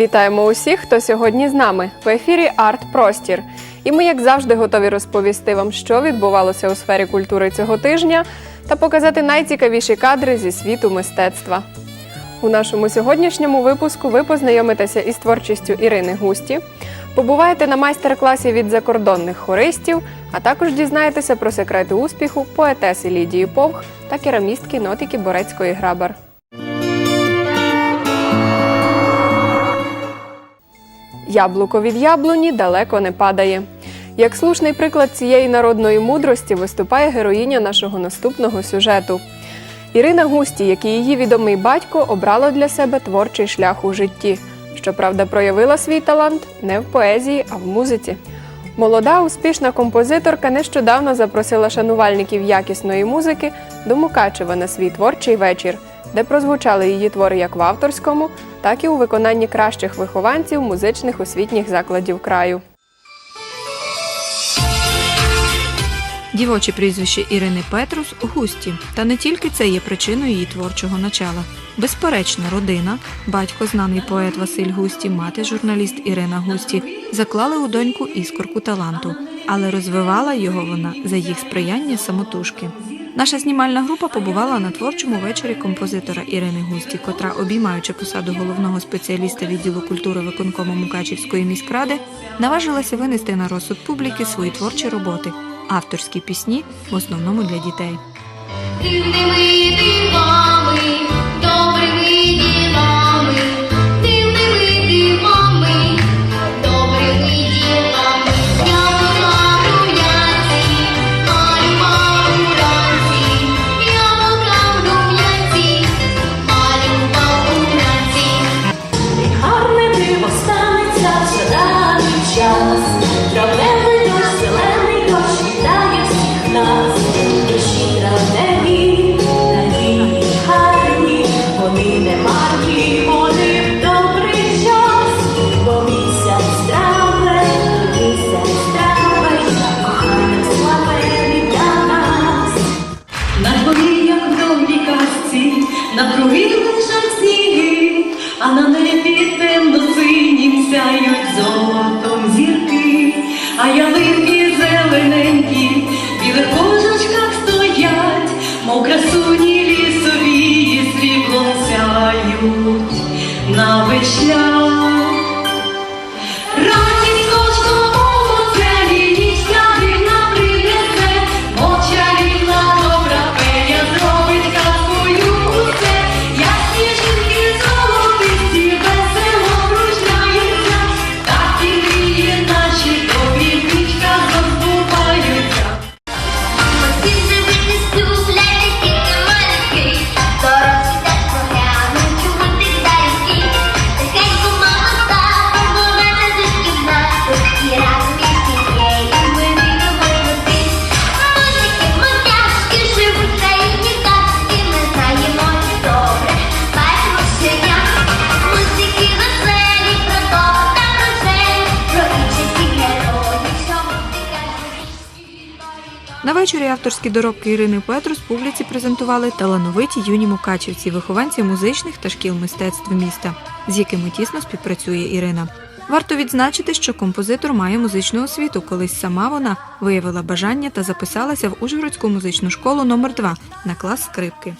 Вітаємо усіх, хто сьогодні з нами в ефірі Арт Простір. І ми, як завжди, готові розповісти вам, що відбувалося у сфері культури цього тижня, та показати найцікавіші кадри зі світу мистецтва. У нашому сьогоднішньому випуску ви познайомитеся із творчістю Ірини Густі, побуваєте на майстер-класі від закордонних хористів, а також дізнаєтеся про секрети успіху поетеси Лідії Повх та керамістки Нотики Борецької Грабар. Яблуко від яблуні далеко не падає. Як слушний приклад цієї народної мудрості виступає героїня нашого наступного сюжету. Ірина Густі, як і її відомий батько, обрала для себе творчий шлях у житті. Щоправда, проявила свій талант не в поезії, а в музиці. Молода, успішна композиторка нещодавно запросила шанувальників якісної музики до Мукачева на свій творчий вечір, де прозвучали її твори як в авторському, так і у виконанні кращих вихованців музичних освітніх закладів краю. Дівоче прізвище Ірини Петрус Густі. Та не тільки це є причиною її творчого начала. Безперечно, родина, батько знаний поет Василь Густі, мати журналіст Ірина Густі, заклали у доньку іскорку таланту, але розвивала його вона за їх сприяння самотужки. Наша знімальна група побувала на творчому вечорі композитора Ірини Густі, котра, обіймаючи посаду головного спеціаліста відділу культури виконкому Мукачівської міськради, наважилася винести на розсуд публіки свої творчі роботи, авторські пісні, в основному для дітей. Дивними дивами, добрими авторські доробки Ірини Петрус публіці презентували талановиті юні мукачівці, вихованці музичних та шкіл мистецтв міста, з якими тісно співпрацює Ірина. Варто відзначити, що композитор має музичну освіту. Колись сама вона виявила бажання та записалася в Ужгородську музичну школу номер 2 на клас скрипки.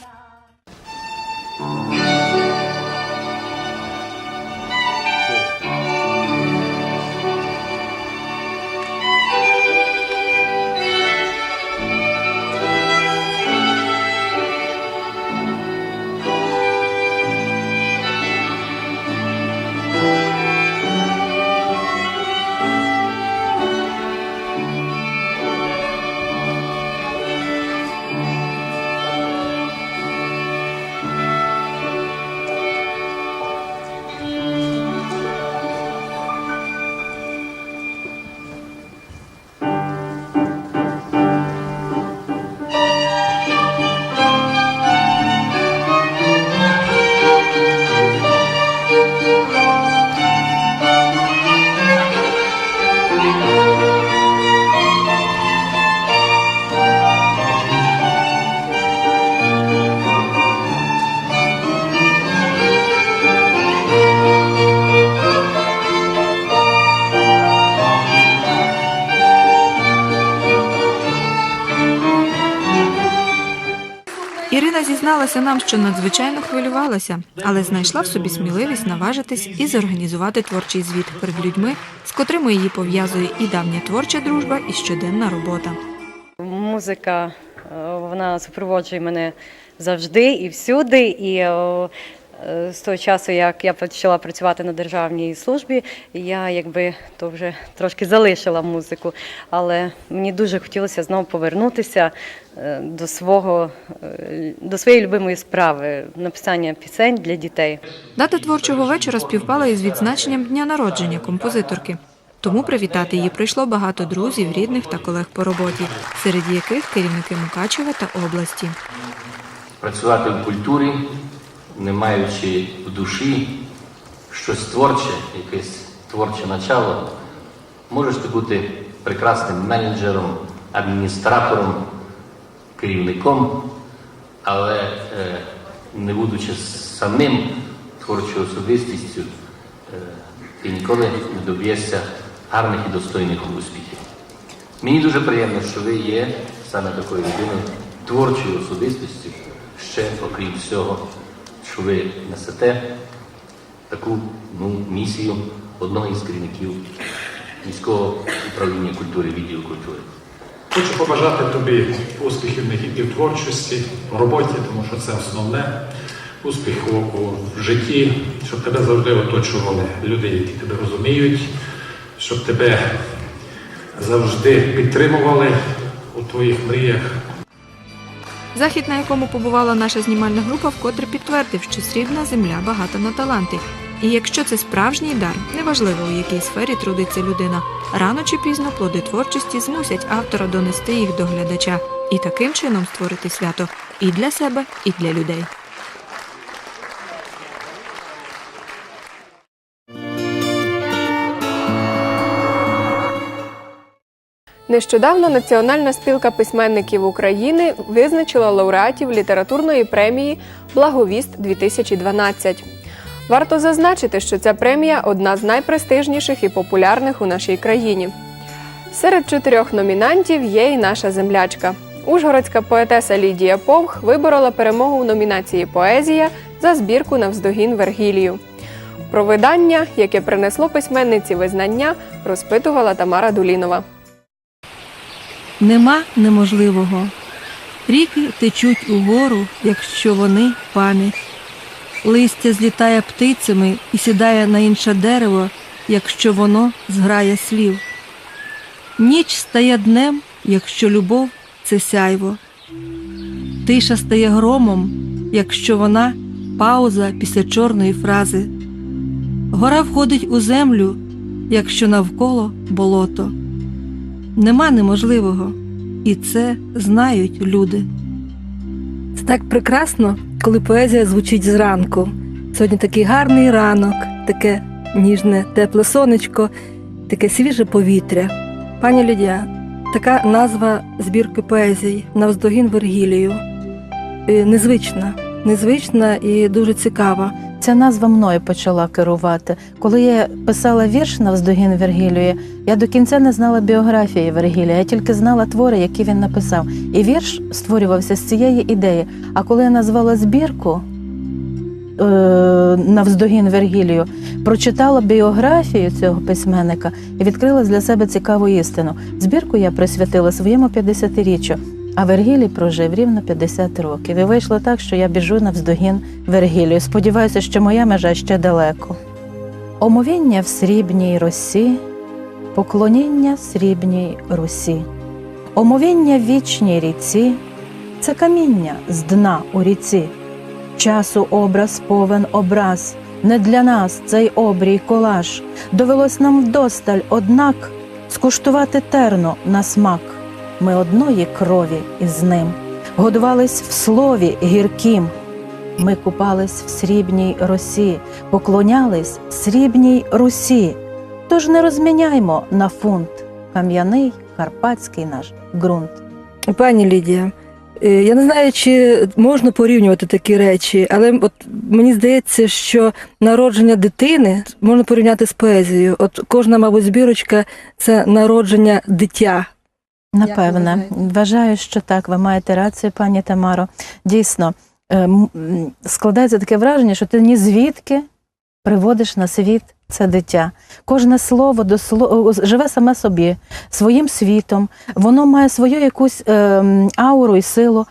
Зізналася нам, що надзвичайно хвилювалася, але знайшла в собі сміливість наважитись і зорганізувати творчий звіт перед людьми, з котрими її пов'язує і давня творча дружба, і щоденна робота. Музика е, вона супроводжує мене завжди і всюди. І е, з того часу, як я почала працювати на державній службі, я якби то вже трошки залишила музику. Але мені дуже хотілося знову повернутися е, до свого е, до своєї любимої справи написання пісень для дітей. Дата творчого вечора співпала із відзначенням дня народження композиторки. Тому привітати її прийшло багато друзів, рідних та колег по роботі, серед яких керівники Мукачева та області. працювати в культурі, не маючи в душі щось творче, якесь творче начало, можеш ти бути прекрасним менеджером, адміністратором, керівником, але е, не будучи самим творчою особистістю, е, ти ніколи не доб'єшся гарних і достойних успіхів. Мені дуже приємно, що ви є саме такою людиною, творчою особистістю, ще окрім всього, що ви несете таку ну, місію одного із керівників міського управління культури, відділу культури. Хочу побажати тобі успіхів тільки в творчості, в роботі, тому що це основне. Успіху у житті, щоб тебе завжди оточували люди, які тебе розуміють, щоб тебе завжди підтримували у твоїх мріях. Захід, на якому побувала наша знімальна група, вкотре підтвердив, що срібна земля багата на таланти. І якщо це справжній дар, неважливо у якій сфері трудиться людина, рано чи пізно плоди творчості змусять автора донести їх до глядача і таким чином створити свято і для себе, і для людей. Нещодавно Національна спілка письменників України визначила лауреатів літературної премії Благовіст 2012. Варто зазначити, що ця премія одна з найпрестижніших і популярних у нашій країні. Серед чотирьох номінантів є і наша землячка. Ужгородська поетеса Лідія Повх виборола перемогу в номінації Поезія за збірку Навздогін Вергілію. Про видання, яке принесло письменниці визнання, розпитувала Тамара Дулінова. Нема неможливого. Ріки течуть угору, якщо вони пам'ять. Листя злітає птицями і сідає на інше дерево, якщо воно зграє слів. Ніч стає днем, якщо любов це сяйво. Тиша стає громом, якщо вона пауза після чорної фрази. Гора входить у землю, якщо навколо болото. Нема неможливого, і це знають люди. Це так прекрасно, коли поезія звучить зранку. Сьогодні такий гарний ранок, таке ніжне, тепле сонечко, таке свіже повітря. Пані Лідія, така назва збірки поезій Навздогін Вергілію. Е, Незвична, незвична і дуже цікава. Ця назва мною почала керувати. Коли я писала вірш навздогін Вергілію, я до кінця не знала біографії Вергілія, я тільки знала твори, які він написав. І вірш створювався з цієї ідеї. А коли я назвала збірку е, навздогін Вергілію, прочитала біографію цього письменника і відкрила для себе цікаву істину. Збірку я присвятила своєму 50-річчю. А Вергілій прожив рівно 50 років. І вийшло так, що я біжу навздогін Вергілію. Сподіваюся, що моя межа ще далеко. Омовіння в срібній росі, поклоніння срібній русі, омовіння в вічній ріці це каміння з дна у ріці. Часу образ повен образ, не для нас цей обрій колаж. Довелось нам вдосталь, однак, скуштувати терно на смак. Ми одної крові із ним, годувались в слові гірким. Ми купались в срібній росі, поклонялись срібній русі. Тож не розміняймо на фунт кам'яний карпатський наш ґрунт. Пані Лідія, е, я не знаю, чи можна порівнювати такі речі, але от мені здається, що народження дитини можна порівняти з поезією. От кожна, мабуть, збірочка це народження дитя. Напевне, вважаю, що так. Ви маєте рацію, пані Тамаро. Дійсно, е, м, м, складається таке враження, що ти ні звідки приводиш на світ це дитя. Кожне слово до сло... живе саме собі, своїм світом, воно має свою якусь е, ауру і силу.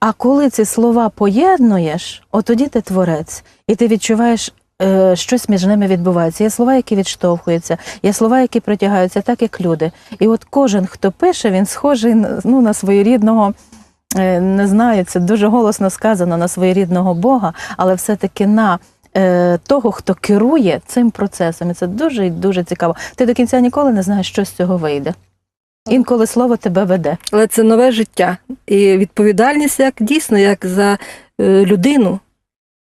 А коли ці слова поєднуєш, от тоді ти творець, і ти відчуваєш. Е, Щось між ними відбувається. Є слова, які відштовхуються, є слова, які притягаються, так як люди. І от кожен, хто пише, він схожий ну, на своєрідного, е, не знаю, це дуже голосно сказано на своєрідного Бога, але все-таки на е, того, хто керує цим процесом. І це дуже і дуже цікаво. Ти до кінця ніколи не знаєш, що з цього вийде. Інколи слово тебе веде. Але це нове життя. І відповідальність як дійсно як за людину.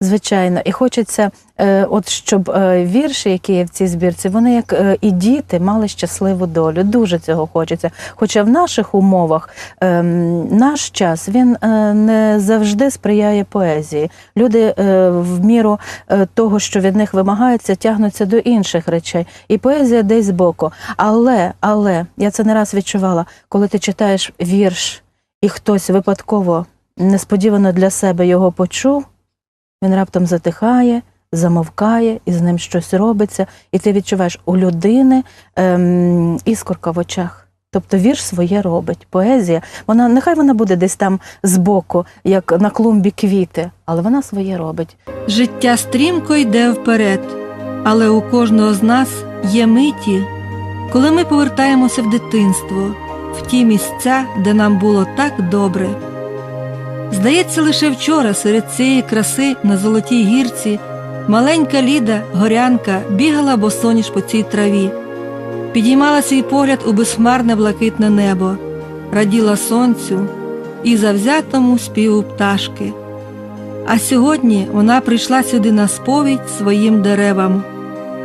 Звичайно, і хочеться, е, от щоб е, вірші, які є в цій збірці, вони як е, і діти мали щасливу долю. Дуже цього хочеться. Хоча в наших умовах ем, наш час він не завжди сприяє поезії. Люди в міру того, що від них вимагається, тягнуться до інших речей. І поезія десь збоку. Але, але я це не раз відчувала, коли ти читаєш вірш, і хтось випадково несподівано для себе його почув. Він раптом затихає, замовкає, і з ним щось робиться, і ти відчуваєш у людини ем, іскорка в очах. Тобто вірш своє робить. Поезія, вона нехай вона буде десь там збоку, як на клумбі квіти, але вона своє робить. Життя стрімко йде вперед, але у кожного з нас є миті, коли ми повертаємося в дитинство, в ті місця, де нам було так добре. Здається, лише вчора серед цієї краси на золотій гірці маленька Ліда, горянка, бігала босоніж по цій траві, підіймала свій погляд у безхмарне блакитне небо, раділа сонцю і завзятому співу пташки. А сьогодні вона прийшла сюди на сповідь своїм деревам,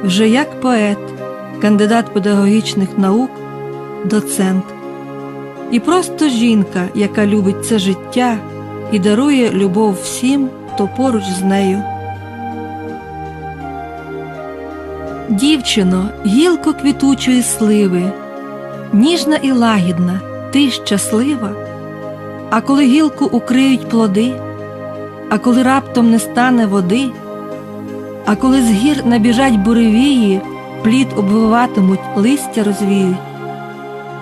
вже як поет, кандидат педагогічних наук, доцент. І просто жінка, яка любить це життя і дарує любов всім, хто поруч з нею. Дівчино, гілко квітучої сливи, ніжна і лагідна, ти щаслива. А коли гілку укриють плоди, а коли раптом не стане води, а коли з гір набіжать буревії, плід обвиватимуть, листя розвіють.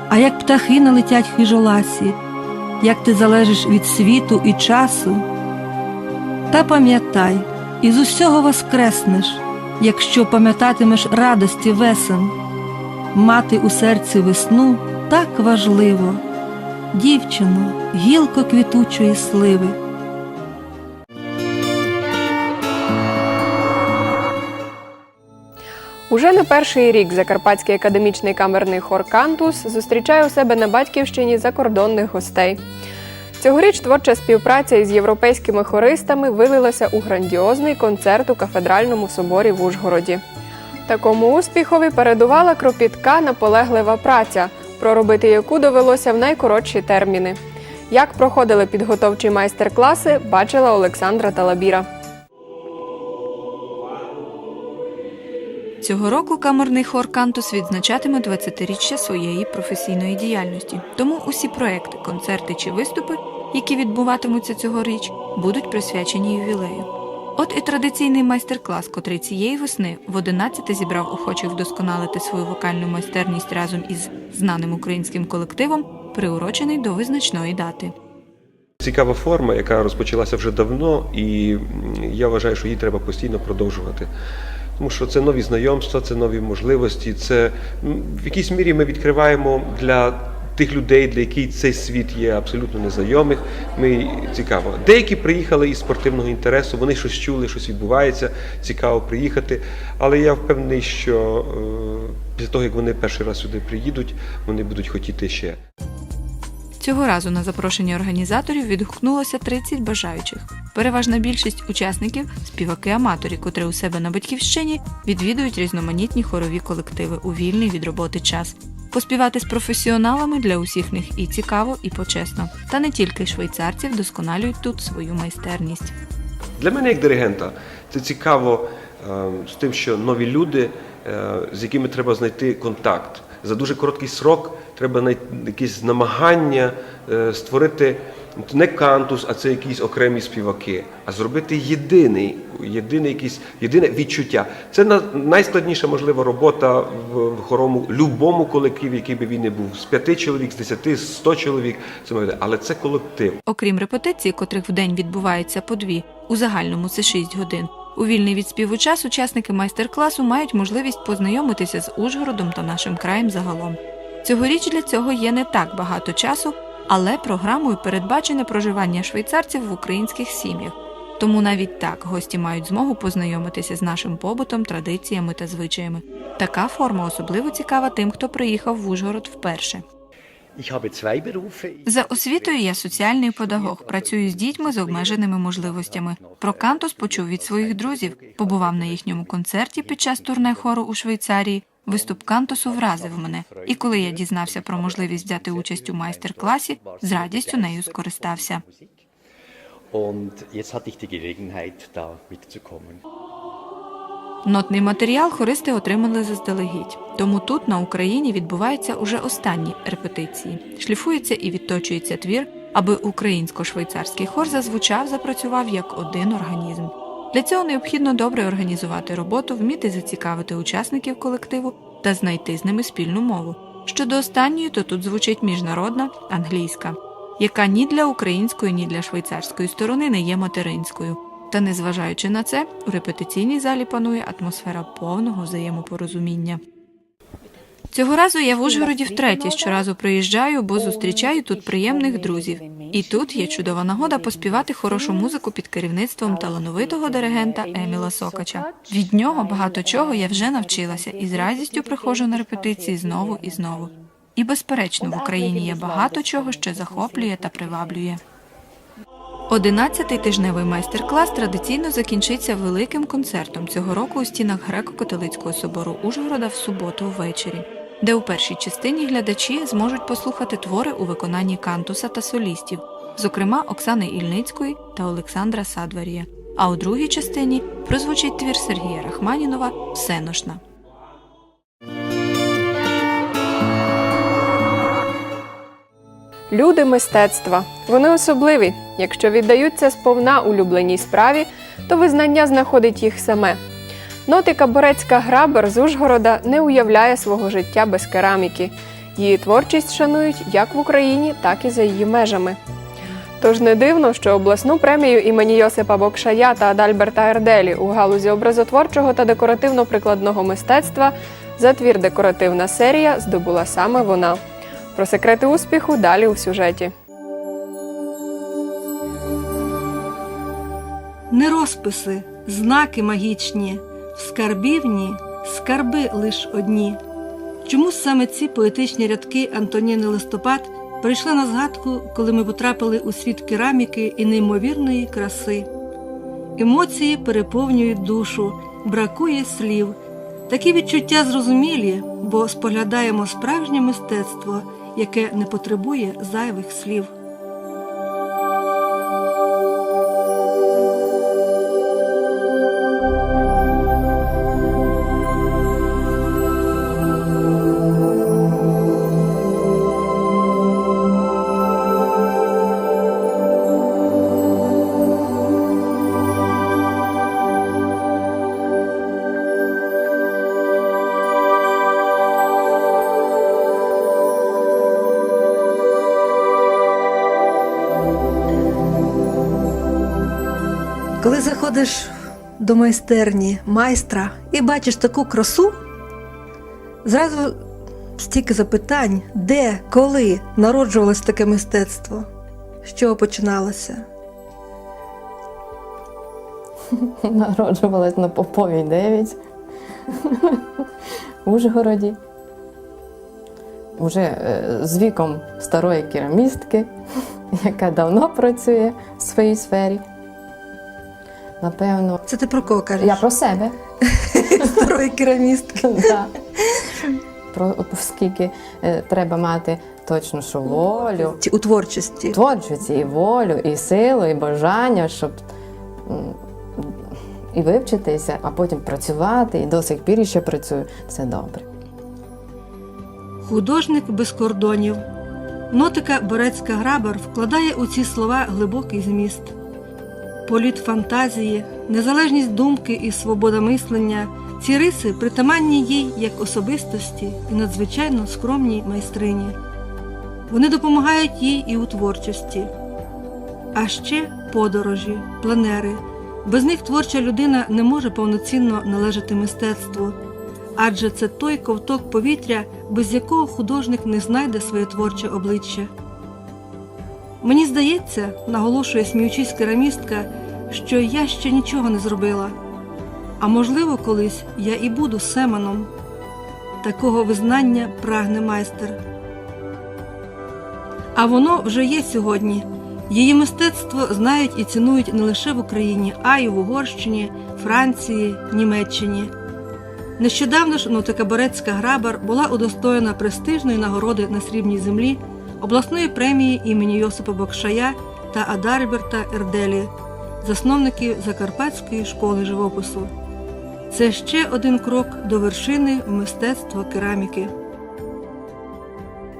А як птахи налетять хижоласі, як ти залежиш від світу і часу. Та пам'ятай, із усього воскреснеш, якщо пам'ятатимеш радості весен. Мати у серці весну так важливо, дівчино, гілко квітучої сливи. Уже не перший рік Закарпатський академічний камерний хор Кантус зустрічає у себе на батьківщині закордонних гостей. Цьогоріч творча співпраця із європейськими хористами вилилася у грандіозний концерт у кафедральному соборі в Ужгороді. Такому успіхові передувала кропітка наполеглива праця, проробити яку довелося в найкоротші терміни. Як проходили підготовчі майстер-класи, бачила Олександра Талабіра. Цього року камерний хор Кантус відзначатиме 20-річчя своєї професійної діяльності. Тому усі проекти, концерти чи виступи, які відбуватимуться цьогоріч, будуть присвячені ювілею. От і традиційний майстер-клас, котрий цієї весни в 11 зібрав охочих вдосконалити свою вокальну майстерність разом із знаним українським колективом, приурочений до визначної дати. Цікава форма, яка розпочалася вже давно, і я вважаю, що її треба постійно продовжувати. Тому що це нові знайомства, це нові можливості. Це в якійсь мірі ми відкриваємо для тих людей, для яких цей світ є абсолютно незнайомих. Ми цікаво. Деякі приїхали із спортивного інтересу, вони щось чули, щось відбувається, цікаво приїхати. Але я впевнений, що е, після того, як вони перший раз сюди приїдуть, вони будуть хотіти ще. Цього разу на запрошення організаторів відгукнулося 30 бажаючих. Переважна більшість учасників співаки-аматорі, котрі у себе на батьківщині відвідують різноманітні хорові колективи у вільний від роботи час. Поспівати з професіоналами для усіх них і цікаво, і почесно. Та не тільки швейцарці вдосконалюють тут свою майстерність. Для мене, як диригента, це цікаво е, з тим, що нові люди, е, з якими треба знайти контакт. За дуже короткий срок треба знайти якісь намагання е, створити не кантус, а це якісь окремі співаки, а зробити єдиний, єдиний якийсь, єдине відчуття. Це на- найскладніша можлива робота в, хорому любому колективі, який би він не був. З п'яти чоловік, з десяти, з сто чоловік. Це але це колектив. Окрім репетицій, котрих в день відбувається по дві, у загальному це 6 годин. У вільний від співу час учасники майстер-класу мають можливість познайомитися з Ужгородом та нашим краєм загалом. Цьогоріч для цього є не так багато часу, але програмою передбачене проживання швейцарців в українських сім'ях. Тому навіть так гості мають змогу познайомитися з нашим побутом, традиціями та звичаями. Така форма особливо цікава тим, хто приїхав в Ужгород вперше. За освітою я соціальний педагог. Працюю з дітьми з обмеженими можливостями. Про кантус почув від своїх друзів, побував на їхньому концерті під час турне хору у Швейцарії. Виступ кантусу вразив мене, і коли я дізнався про можливість взяти участь у майстер-класі, з радістю нею скористався. Und jetzt hatte ich die Gelegenheit, da mitzukommen. Нотний матеріал хористи отримали заздалегідь. Тому тут, на Україні, відбуваються уже останні репетиції. Шліфується і відточується твір, аби українсько-швейцарський хор зазвучав, запрацював як один організм. Для цього необхідно добре організувати роботу, вміти зацікавити учасників колективу та знайти з ними спільну мову. Щодо останньої, то тут звучить міжнародна англійська, яка ні для української, ні для швейцарської сторони не є материнською. Та незважаючи на це, у репетиційній залі панує атмосфера повного взаємопорозуміння. Цього разу я в Ужгороді втретє. Щоразу приїжджаю, бо зустрічаю тут приємних друзів. І тут є чудова нагода поспівати хорошу музику під керівництвом талановитого диригента Еміла Сокача. Від нього багато чого я вже навчилася і з радістю приходжу на репетиції знову і знову. І безперечно, в Україні є багато чого, що захоплює та приваблює. Одинадцятий тижневий майстер-клас традиційно закінчиться великим концертом цього року у стінах греко-католицького собору Ужгорода в суботу ввечері, де у першій частині глядачі зможуть послухати твори у виконанні кантуса та солістів, зокрема Оксани Ільницької та Олександра Садварія. А у другій частині прозвучить твір Сергія Рахманінова Всеношна. Люди мистецтва. Вони особливі. Якщо віддаються сповна улюбленій справі, то визнання знаходить їх саме. Нотика Борецька Грабер з Ужгорода не уявляє свого життя без кераміки. Її творчість шанують як в Україні, так і за її межами. Тож не дивно, що обласну премію імені Йосипа Бокшая та Адальберта Ерделі у галузі образотворчого та декоративно-прикладного мистецтва за твір Декоративна серія здобула саме вона. Про секрети успіху далі у сюжеті. Не розписи, знаки магічні, в скарбівні скарби лиш одні. Чому саме ці поетичні рядки Антоніни Листопад прийшли на згадку, коли ми потрапили у світ кераміки і неймовірної краси? Емоції переповнюють душу, бракує слів. Такі відчуття зрозумілі, бо споглядаємо справжнє мистецтво, яке не потребує зайвих слів. До майстерні майстра і бачиш таку красу, зразу стільки запитань, де, коли народжувалось таке мистецтво, з чого починалося. Народжувалась на Поповій 9 в Ужгороді. Уже е, з віком старої керамістки, яка давно працює в своїй сфері. Напевно, Це ти про кого кажеш? я про себе. старої керамістки. Да. Про скільки е, треба мати точно що волю, У творчості. творчості і волю, і силу, і бажання, щоб м, і вивчитися, а потім працювати, і до сих пір ще працюю. Це добре. Художник без кордонів. Нотика Борецька Грабар вкладає у ці слова глибокий зміст. Політ фантазії, незалежність думки і свобода мислення ці риси притаманні їй як особистості і надзвичайно скромній майстрині. Вони допомагають їй і у творчості. А ще подорожі, пленери. Без них творча людина не може повноцінно належати мистецтву, адже це той ковток повітря, без якого художник не знайде своє творче обличчя. Мені здається, наголошує сміючись керамістка, що я ще нічого не зробила. А можливо, колись я і буду Семеном. Такого визнання прагне майстер. А воно вже є сьогодні. Її мистецтво знають і цінують не лише в Україні, а й в Угорщині, Франції, Німеччині. Нещодавно ж Нотика Борецька Грабар була удостоєна престижної нагороди на срібній землі обласної премії імені Йосипа Бокшая та Адальберта Ерделі, засновників Закарпатської школи живопису. Це ще один крок до вершини мистецтва кераміки.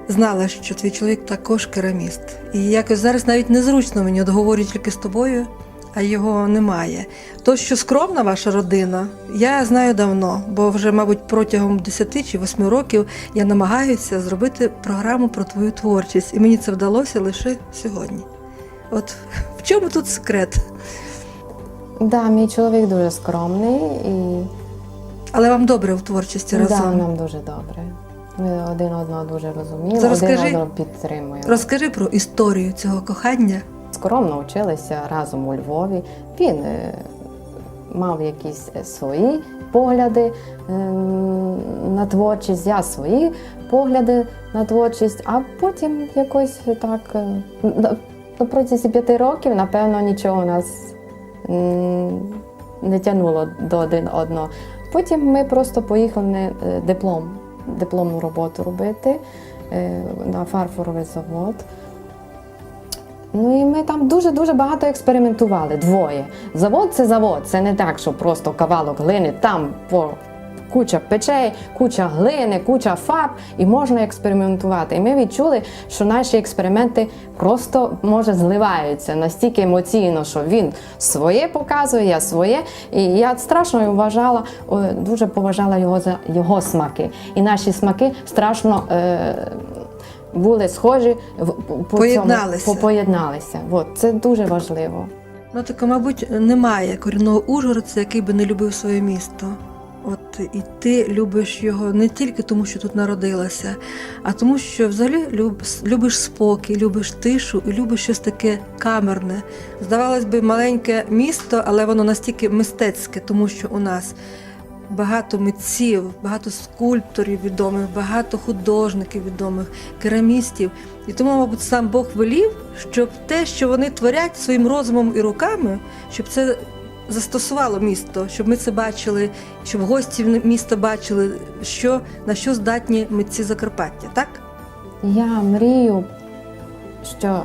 Знала, що твій чоловік також кераміст. І якось зараз навіть незручно мені от говорю тільки з тобою, а його немає. То, що скромна ваша родина, я знаю давно, бо вже, мабуть, протягом 10 чи 8 років я намагаюся зробити програму про твою творчість, і мені це вдалося лише сьогодні. От в чому тут секрет? Да, мій чоловік дуже скромний і Але вам добре в творчості да, разом. нам дуже добре. Ми один одного дуже розуміємо, один одного підтримуємо. Розкажи про історію цього кохання. Скромно вчилися разом у Львові. Він е, мав якісь е, свої погляди е, на творчість, я свої погляди на творчість, а потім якось так на- протязі п'яти років, напевно, нічого у нас не тягнуло до один одного. Потім ми просто поїхали на диплом, дипломну роботу робити на фарфоровий завод. Ну і ми там дуже-дуже багато експериментували. Двоє. Завод це завод. Це не так, що просто кавалок глини, там по куча печей, куча глини, куча фарб, і можна експериментувати. І ми відчули, що наші експерименти просто може зливаються настільки емоційно, що він своє показує, я своє. І я страшно вважала, дуже поважала його за його смаки. І наші смаки страшно. Е- були схожі по- по Поєдналися. Цьому, по- поєдналися. От, це дуже важливо. Ну так, мабуть, немає корінного ужгородця, який би не любив своє місто. От і ти любиш його не тільки тому, що тут народилася, а тому, що взагалі люб, любиш спокій, любиш тишу і любиш щось таке камерне. Здавалось би, маленьке місто, але воно настільки мистецьке, тому що у нас багато митців, багато скульпторів відомих, багато художників відомих, керамістів. І тому, мабуть, сам Бог велів, щоб те, що вони творять своїм розумом і руками, щоб це застосувало місто, щоб ми це бачили, щоб гості міста бачили, що, на що здатні митці Закарпаття, так? Я мрію, що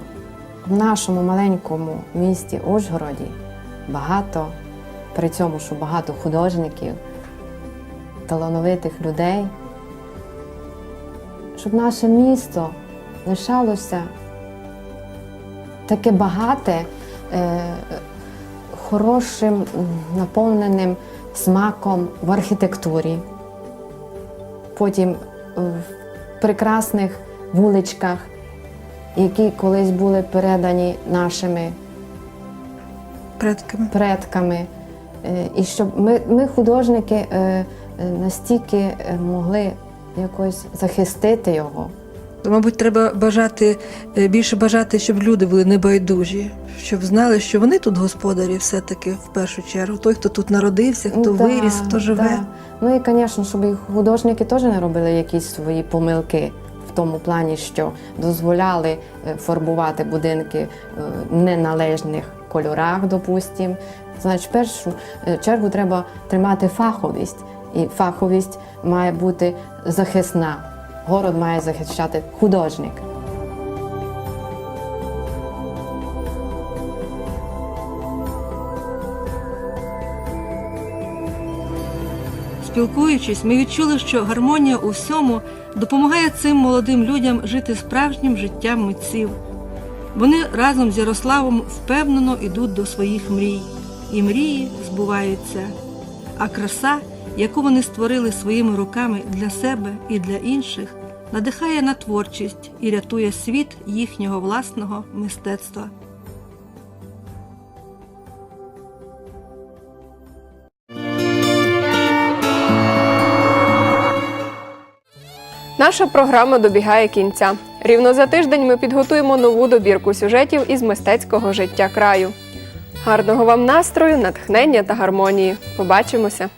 в нашому маленькому місті Ужгороді багато, при цьому, що багато художників, талановитих людей, щоб наше місто лишалося таке багате, е, хорошим, наповненим смаком в архітектурі. Потім в прекрасних вуличках, які колись були передані нашими Предками. предками. Е, І щоб ми, ми художники, е, настільки е, могли якось захистити його. Мабуть, треба бажати е, більше бажати, щоб люди були небайдужі, щоб знали, що вони тут господарі, все-таки в першу чергу. Той, хто тут народився, хто Да, виріс, хто живе. да. Ну і, звісно, щоб і художники теж не робили якісь свої помилки в тому плані, що дозволяли е, фарбувати будинки е, в неналежних кольорах, допустим. Значить, в першу е, чергу треба тримати фаховість, і фаховість має бути захисна. Город має захищати художник. Спілкуючись, ми відчули, що гармонія у всьому допомагає цим молодим людям жити справжнім життям митців. Вони разом з Ярославом впевнено йдуть до своїх мрій, і мрії збуваються. А краса, яку вони створили своїми руками для себе і для інших, надихає на творчість і рятує світ їхнього власного мистецтва. Наша програма добігає кінця. Рівно за тиждень ми підготуємо нову добірку сюжетів із мистецького життя краю. Гарного вам настрою, натхнення та гармонії. Побачимося!